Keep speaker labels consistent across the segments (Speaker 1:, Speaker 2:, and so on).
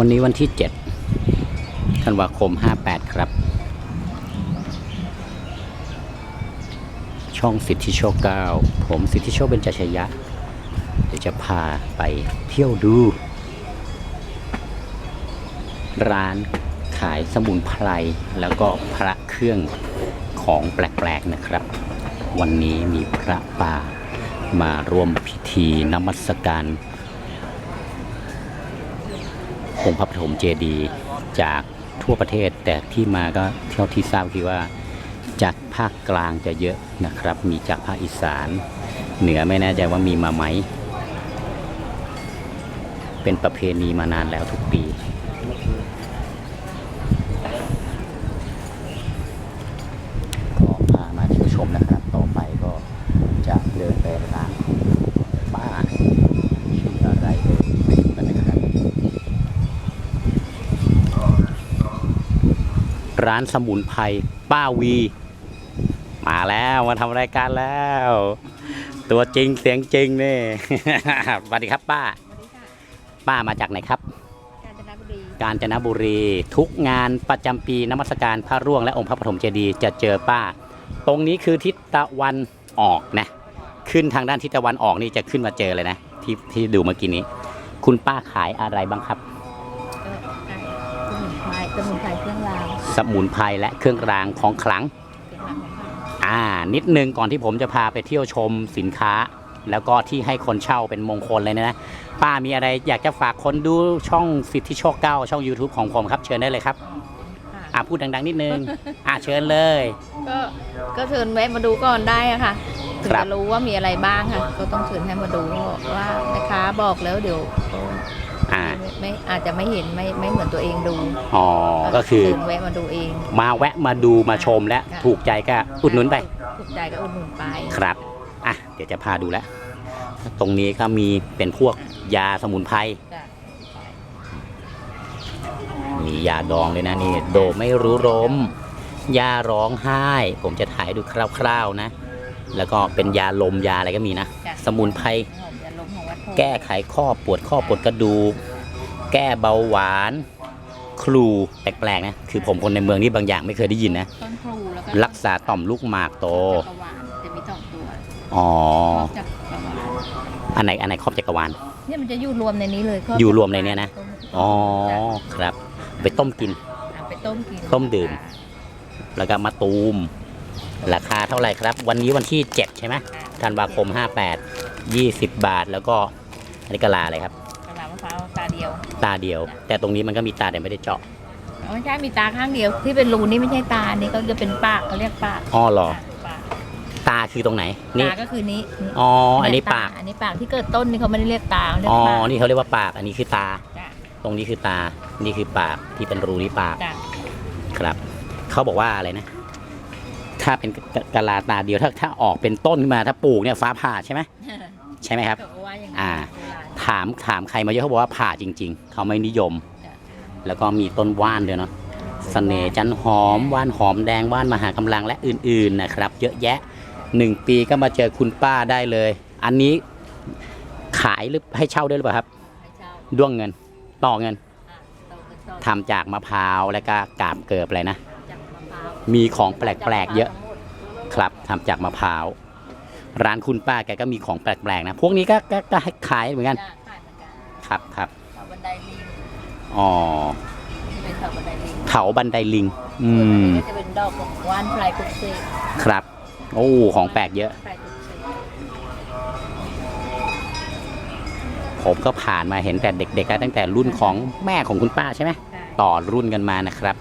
Speaker 1: วันนี้วันที่7ธันวาคม 58 ครับ ช่องสิทธิโชคเก้าผมสิทธิโชคเบญจชยะ เดี๋ยวจะพาไปเที่ยวดู ร้านขายสมุนไพรแล้วก็พระเครื่องของแปลกๆนะครับ วันนี้มีพระป่ามาร่วมพิธีนมัสการ องค์พระปฐมเจดีย์จากทั่วประเทศ แต่ที่มาก็เท่าที่ทราบคือว่าจากภาคกลางจะเยอะนะครับ มีจากภาคอีสาน เหนือไม่แน่ใจว่ามีมาไหม เป็นประเพณีมานานแล้วทุกปี ก็พามาเที่ยวชมนะครับ ต่อไปก็จะเดินไปร้านป้าชื่ออะไรเอ่ยไปดูกันนะครับ ร้านสมุนไพรป้าวี มาแล้วมาทำรายการแล้ว ตัวจริงเสียงจริงนี่ สวัสดีครับป้า
Speaker 2: สวัสดีค่ะ
Speaker 1: ป้ามาจากไหนครับ
Speaker 2: กาญจนบุรี
Speaker 1: กาญจนบุรี ทุกงานประจำปีนมัสการพระร่วงและองค์พระปฐมเจดีย์จะเจอป้า ตรงนี้คือทิศตะวันออกนะ ขึ้นทางด้านทิศตะวันออกนี่จะขึ้นมาเจอเลยนะ ที่ที่ดูเมื่อกี้นี้ คุณป้าขายอะไรบ้างครับ
Speaker 2: สมุนไพร
Speaker 1: และเครื่องรางของขลัง
Speaker 2: เครื่องรางของข้า
Speaker 1: อ่า นิดนึงก่อนที่ผมจะพาไปเที่ยวชมสินค้า แล้วก็ที่ให้คนเช่าเป็นมงคลเลยนะ ป้ามีอะไรอยากจะฝากคนดูช่องสิทธิโชคเก้าช่อง YouTube ของผมครับ เชิญได้เลยครับ
Speaker 2: ค่ะ
Speaker 1: อ่าพูดดัง ๆ นิดนึง อ่าเชิญเลย
Speaker 2: ก็ก็เชิญแวะมาดูก่อนได้อะค่ะถึง
Speaker 1: ครับ
Speaker 2: จะรู้ว่ามีอะไรบ้างค่ะ ก็ต้องเชิญให้มาดูว่าแม่ค้าบอกแล้วเดี๋ยวก็
Speaker 1: อ่า
Speaker 2: ไม่ไม่อาจจะไม่เห็นไม่ไม่เหมือนตัวเองดู
Speaker 1: อ๋อก็คือ
Speaker 2: เชิญแวะมาดูเอง
Speaker 1: มาแวะมาดูมาชมและ
Speaker 2: ค่ะ
Speaker 1: ถูกใจก็อุดหนุนไป
Speaker 2: ถูกใจก็อุดหนุนไป
Speaker 1: ครับอะเดี๋ยวจะพาดูแล้วตรงนี้ก็มีเป็นพวกยาสมุนไพร
Speaker 2: จ้ะ
Speaker 1: มียาดองเลยนะนี่โดไม่รู้รมยาร้องไห้ ผมจะถ่ายให้ดูคร่าวๆนะ แล้วก็เป็นยาลมยาอะไรก็มีนะ
Speaker 2: จ้ะ
Speaker 1: สมุนไพร
Speaker 2: หอมยาลมของวัดโพธิ์
Speaker 1: แก้ไขข้อปวดข้อปวดกระดูก แก้เบาหวาน ครูแปลกๆนะคือผมคนในเมืองนี่บางอย่างไม่เคยได้ยินนะ
Speaker 2: ต้นครูแล้วก็
Speaker 1: รักษาต่อมลูกหมากโต
Speaker 2: จักรวาลจะมีสองตัว
Speaker 1: อ๋อ
Speaker 2: จักรวาล
Speaker 1: อันไหนอันไหนครอบจักรวาล
Speaker 2: เนี่ยมันจะอยู่รวมในนี้เลยก็
Speaker 1: อยู่รวมในเนี้ยนะ
Speaker 2: ต้ม
Speaker 1: อ๋อครับ ไปต้มกิน
Speaker 2: เอาไปต้มกิน
Speaker 1: ต้มดื่ม แล้วก็มาตูม ราคาเท่าไหร่ครับ วันนี้วันที่ 7 ใช่ไหมธันวาคม 58 20 บาทแล้วก็อันนี้กะลาอะไรครับาเดียว แต่ตรงนี้มันก็มีตาแต่ไม่ได้เจาะ
Speaker 2: ไม่ใช่มีตาข้างเดียวที่เป็นรูนี่ไม่ใช่ตานี่ก็จะเป็นปากเขาเรียกปาก
Speaker 1: อ๋อเหรอ
Speaker 2: ปาก
Speaker 1: ตาคือตรงไหนนี่
Speaker 2: ตาก็คือนี้
Speaker 1: อ๋ออันนี้
Speaker 2: เยต
Speaker 1: ปาก
Speaker 2: อันนี้ปากที่เกิดต้นนี่เขาไม่ได้เรียกตาเขาเรีย
Speaker 1: อ๋
Speaker 2: ก
Speaker 1: อ
Speaker 2: ปาก
Speaker 1: นี่เขาเรียกว่าปาก อันนี้คือตา
Speaker 2: จ้ะ
Speaker 1: ตรงนี้คือตา นี่คือปากที่เป็นรูนี่ปาก
Speaker 2: จ้ะ
Speaker 1: ครับ เขาบอกว่าอะไรนะ ถ้าเป็นกะกะลาตาเดียวถ้าถ้าออกเป็นต้นขึ้นมาถ้าปลูกเนี่ยฟ้าผ่าใช่ไหม ใช่ไหมครับ
Speaker 2: เขาก็ว่าอย่าง
Speaker 1: อ่า
Speaker 2: โบราณ
Speaker 1: ถามถามใครมาเยอะเขาบอกว่าผ่าจริง ๆ เขาไม่นิยม
Speaker 2: จ้ะ
Speaker 1: แล้วก็มีต้นว่านด้วยเนาะเสน่ห์จันหอมว่านหอมแดงว่านมหากำลังและอื่นๆนะครับ เยอะแยะหนึ่งปีก็มาเจอคุณป้าได้เลย อันนี้ขายหรือให้เช่าด้วยหรือเปล่าครับ
Speaker 2: ให้เช่า
Speaker 1: ด้วงเงิน ต่อเงิน
Speaker 2: อะเราก็ชอบ
Speaker 1: ทำจากมะพร้าวและก็กาบเกิบอะไรนะ
Speaker 2: จากมะพร้าว
Speaker 1: มีของแปลกๆเยอะ
Speaker 2: ทั้งหมด
Speaker 1: ครับทำจากมะพร้าว ร้านคุณป้าแกก็มีของแปลกๆนะ พวกนี้ก็ก็ก็ให้ขายเหมือนกัน
Speaker 2: จ้ะขายเหมือนกัน
Speaker 1: ครับครับ
Speaker 2: เสาบันไดลิง
Speaker 1: อ๋อ
Speaker 2: ที่เป็นเสาบันไดลิง
Speaker 1: เถาบันไดลิง อืม
Speaker 2: ก็จะเป็นดอกของว่านพลายกุกเซก
Speaker 1: ครับ โอ้ ของแปลกเยอะ
Speaker 2: พลายกุกเซก
Speaker 1: ผมก็ผ่านมาเห็นแต่เด็กๆแล้วตั้งแต่รุ่นของแม่ของคุณป้าใช่ไหม
Speaker 2: ใช่
Speaker 1: ต่อรุ่นกันมานะครับ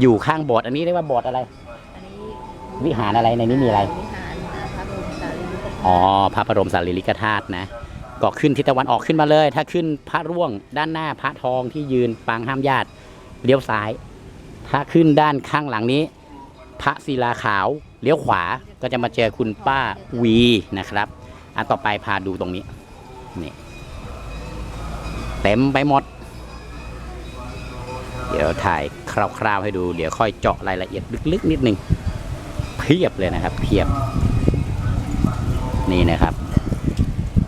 Speaker 1: อยู่ข้างโบสถ์อันนี้เรียกว่าโบสถ์อะไร
Speaker 2: อันนี้
Speaker 1: วิหารอะไรในนี้มีอะไร
Speaker 2: วิ
Speaker 1: อ๋อพระบรมสารีริกธาตุนะก็ขึ้นทิศตะวันออกขึ้นมาเลย ถ้าขึ้นพระร่วงด้านหน้าพระทองที่ยืนปางห้ามญาติเลี้ยวซ้าย ถ้าขึ้นด้านข้างหลังนี้ พระศิลาขาวเลี้ยวขวาก็จะมาเจอคุณป้าวีนะครับอันต่อไปพาดูตรงนี้นี่เต็มไปหมด เดี๋ยวถ่ายคร่าวๆให้ดู เดี๋ยวค่อยเจาะรายละเอียดลึกๆนิดนึงเพียบเลยนะครับ เพียบ นี่นะครับ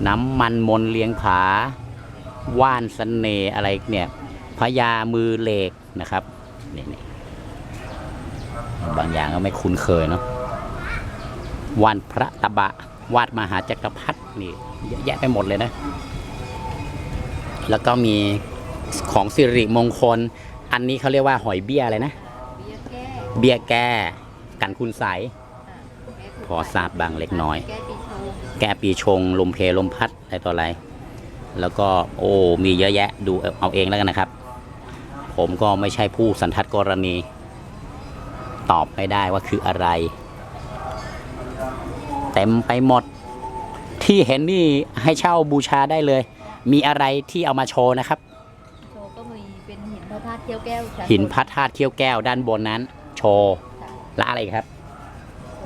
Speaker 1: น้ำมันมนต์เลี้ยงผา ว่านสเสน่ห์อะไรเนี่ยผพญามือเหล็กนะครับนี่นี่บางอย่างก็ไม่คุ้นเคยเนาะวันพระตะบะ วาดมหาจักรพรรดินี่เยอะแยะไปหมดเลยนะ แล้วก็มีของสิริมงคล อันนี้เขาเรียกว่าหอยเบี้ยอะไรนะ
Speaker 2: เบี้ยแก้
Speaker 1: เบี้ยแก้กันคุณใสย
Speaker 2: อ่าแก้
Speaker 1: พอทราบบ้างเล็กน้อย
Speaker 2: แก้ปีชง
Speaker 1: แก้ปีชง ลมเพลมพัดอะไรต่ออะไร แล้วก็โอ้มีเยอะแยะดูเอาเอาเองแล้วกันนะครับ ผมก็ไม่ใช่ผู้สันทัดกรณี ตอบไม่ได้ว่าคืออะไร เต็มไปหมด ที่เห็นนี่ให้เช่าบูชาได้เลย มีอะไรที่เอามาโชว์นะครับ
Speaker 2: โชว์ก็มีเป็นหินพระธาตุเกี้ยวแก้วชั้
Speaker 1: หิน
Speaker 2: บ
Speaker 1: พระธาตุเขี้ยวแก้วด้านบนนั้น โชว์และอะไรอีกครับ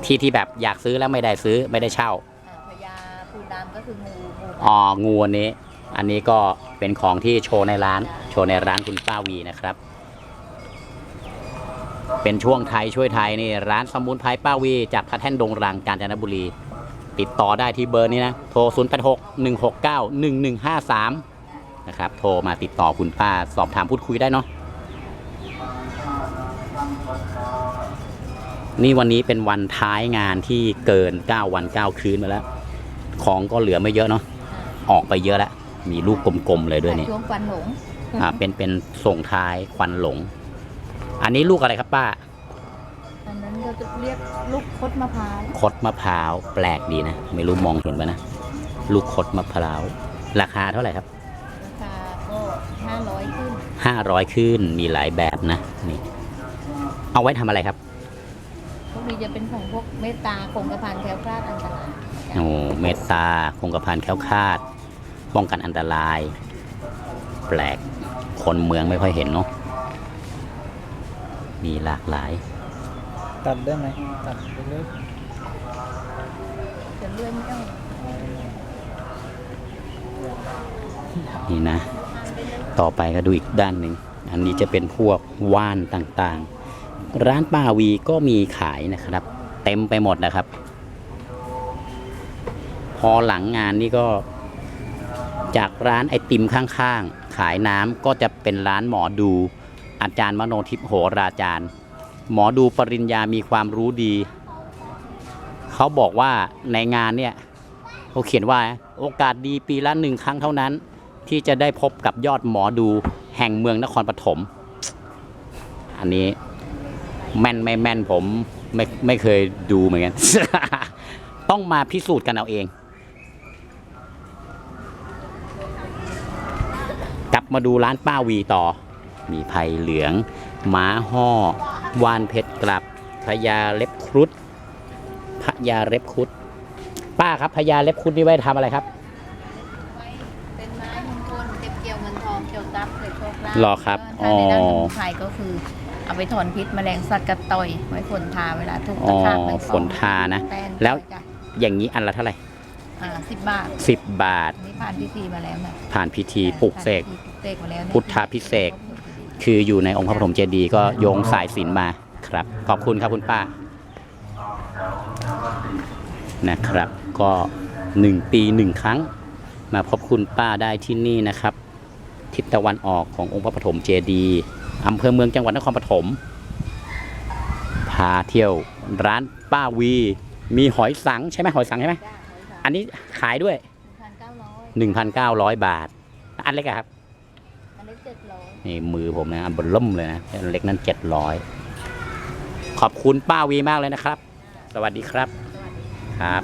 Speaker 1: ที่ที่แบบอยากซื้อแล้วไม่ได้ซื้อไม่ได้เช่า
Speaker 2: อ่าพญาปูดำ ก็คืองูงู
Speaker 1: อ๋องูอันนี้ อันนี้ก็เป็นของที่โชว์ในร้าน โชว์ในร้านคุณป้าวีนะครับ เป็นช่วงไทยช่วยไทยนี่ร้านสมุนไพรป้าวี จากพระแท่นดงรังกาญจนบุรี ติดต่อได้ที่เบอร์นี้นะ โทร 0 8 6 1 6 9 1 1 5 3 นะครับ โทรมาติดต่อคุณป้าสอบถามพูดคุยได้เนาะนี่วันนี้เป็นวันท้ายงานที่เกิน 9 วัน 9 คืนมาแล้ว ของก็เหลือไม่เยอะเนาะออกไปเยอะแล้วมีลูกกลมๆเลยด้วยนี่
Speaker 2: ช่วงฟันหลง
Speaker 1: อ่าเป็นเป็นส่งท้ายควันหลง อันนี้ลูกอะไรครับป้า
Speaker 2: อันนั้นก็จะเรียกลูกคดมะพร้าว
Speaker 1: คดมะพร้าวแปลกดีนะ ไม่รู้มองเห็นปะนะ ลูกคดมะพร้าวราคาเท่าไหร่ครับ
Speaker 2: ราคาก็ห้าร้อยขึ้น
Speaker 1: ห้าร้อยขึ้นมีหลายแบบนะนี่ เอาไว้ทำอะไรครับ
Speaker 2: พวกนี้จะเป็นของพวกเมตตาคงกระพันแคล้วคลาดอันตราย
Speaker 1: โอ้เมตตาคงกระพันแคล้วคลาด ป้องกันอันตราย แปลกคนเมืองไม่ค่อยเห็นเนาะมีหลากหลาย
Speaker 3: ตัดได้ไหมตัดไปเลย
Speaker 2: จะเลื่อนไม่เอา
Speaker 1: นี่นะ ต่อไปก็ดูอีกด้านหนึ่ง อันนี้จะเป็นพวกว่านต่างๆ ร้านป้าวีก็มีขายนะครับ เต็มไปหมดนะครับพ อหลังงานนี่ก็ จากร้านไอติมข้างๆ ขายน้ำก็จะเป็นร้านหมอดูอาจารย์มโนทิพโหราจารย์ หมอดูปริญญามีความรู้ดี เขาบอกว่าในงานเนี่ยเขาเขียนว่าโอกาสดีปีละหนึ่งครั้งเท่านั้น ที่จะได้พบกับยอดหมอดูแห่งเมืองนครปฐมอันนี้แม่นไม่แม่นผมไม่ไม่เคยดูเหมือนกัน ต้องมาพิสูจน์กันเอาเอง กลับ มาดูร้านป้าวีต่อ มีไผ่เหลือง ม้าห่อวานเพชรกลับพญาเล็บครุฑพญาเล็บครุฑป้าครับพญาเล็บครุฑนี่ไว้ทำอะไรครับ
Speaker 2: เป็นไม้มงคลเก็บเกี่ยวเงินทองเกี่ยวทรัพย์เกิดโชคลาภ
Speaker 1: หรอครับ
Speaker 2: ถ้าในด้าน
Speaker 1: อ๋อ
Speaker 2: สมุนไพรก็คือ เอาไปถอนพิษแมลงสัตว์กัดต่อยไว้ฝนทาเวลาทุก
Speaker 1: อ๋
Speaker 2: ตะ
Speaker 1: อ
Speaker 2: ขาบแมง
Speaker 1: ฝนทานะแล้วอย่างนี้อันละเท่าไหร่
Speaker 2: อ่าสิบบาท
Speaker 1: สิบบาท
Speaker 2: นี่ผ่านพิธีมาแล้วนะ
Speaker 1: ผ่านพิธีปลุกเสก
Speaker 2: ผ่านพิธีปลุกเสกมาแล้วเนี่ย
Speaker 1: พุทธาพิเศษก คืออยู่ในองค์พระปฐมเจดีย์ก็โยงสายสิญจนมาครับ ขอบคุณครับคุณป้านะครับ ก็หนึ่งปีหนึ่งครั้ง มาพบคุณป้าได้ที่นี่นะครับ ทิศตะวันออกขององค์พระปฐมเจดีย์อำเภอเมืองจังหวัดนครปฐมพาเที่ยวร้านป้าวี มีหอยสังใช่ไหมหอยสังใช่ไหม
Speaker 2: จ้า
Speaker 1: อันนี้ขายด้วย
Speaker 2: หนึ่งพันเก้าร้อย
Speaker 1: 1,900 บาท อันเล็กอะครับ
Speaker 2: อันเล็กเจ็ดร้อย
Speaker 1: นี่มือผมนะอันเบนล่มเลยนะอันเล็กนั้นเจ็ดร้อยขอบคุณป้าวีมากเลยนะครับ สวัสดีครับ
Speaker 2: สวัสดี
Speaker 1: ครับ